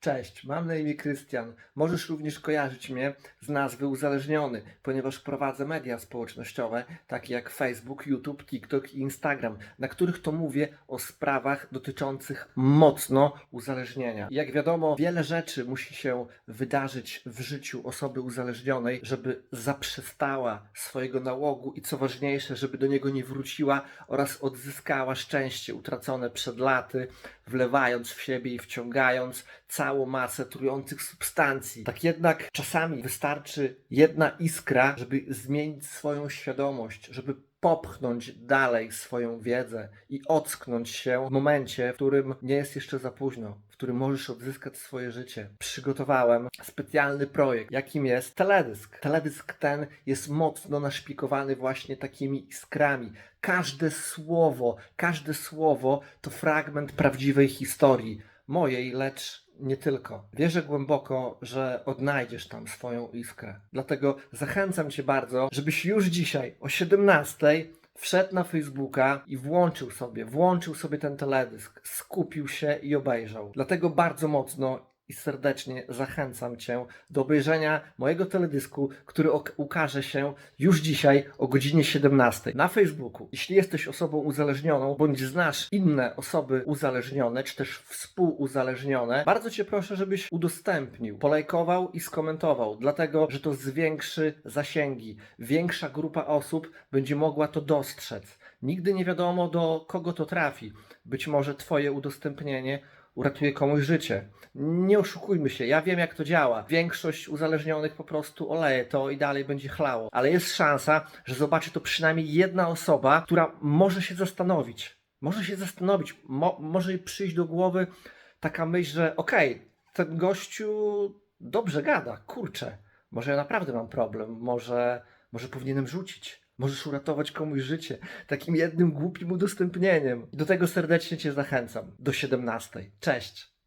Cześć, mam na imię Krystian. Możesz również kojarzyć mnie z nazwy uzależniony, ponieważ prowadzę media społecznościowe, takie jak Facebook, YouTube, TikTok i Instagram, na których to mówię o sprawach dotyczących mocno uzależnienia. Jak wiadomo, wiele rzeczy musi się wydarzyć w życiu osoby uzależnionej, żeby zaprzestała swojego nałogu i co ważniejsze, żeby do niego nie wróciła oraz odzyskała szczęście utracone przed laty, wlewając w siebie i wciągając całą masę trujących substancji. Tak jednak czasami wystarczy jedna iskra, żeby zmienić swoją świadomość, żeby popchnąć dalej swoją wiedzę i ocknąć się w momencie, w którym nie jest jeszcze za późno, w którym możesz odzyskać swoje życie. Przygotowałem specjalny projekt, jakim jest teledysk. Teledysk ten jest mocno naszpikowany właśnie takimi iskrami. Każde słowo, każde słowo to fragment prawdziwej historii, mojej, lecz nie tylko. Wierzę głęboko, że odnajdziesz tam swoją iskrę. Dlatego zachęcam Cię bardzo, żebyś już dzisiaj o 17 wszedł na Facebooka i włączył sobie, włączył sobie ten teledysk, skupił się i obejrzał. Dlatego bardzo mocno i serdecznie zachęcam Cię do obejrzenia mojego teledysku, który ukaże się już dzisiaj o godzinie 17 na Facebooku. Jeśli jesteś osobą uzależnioną, bądź znasz inne osoby uzależnione, czy też współuzależnione, bardzo Cię proszę, żebyś udostępnił, polajkował i skomentował, dlatego, że to zwiększy zasięgi. Większa grupa osób będzie mogła to dostrzec. Nigdy nie wiadomo, do kogo to trafi. Być może Twoje udostępnienie uratuje komuś życie. Nie oszukujmy się, ja wiem jak to działa. Większość uzależnionych po prostu oleje to i dalej będzie chlało. Ale jest szansa, że zobaczy to przynajmniej jedna osoba, która może się zastanowić. Może się zastanowić, mo- może przyjść do głowy taka myśl, że okej, ten gościu dobrze gada, kurczę, może ja naprawdę mam problem, może, może powinienem rzucić. Możesz uratować komuś życie takim jednym głupim udostępnieniem. Do tego serdecznie Cię zachęcam. Do 17. Cześć.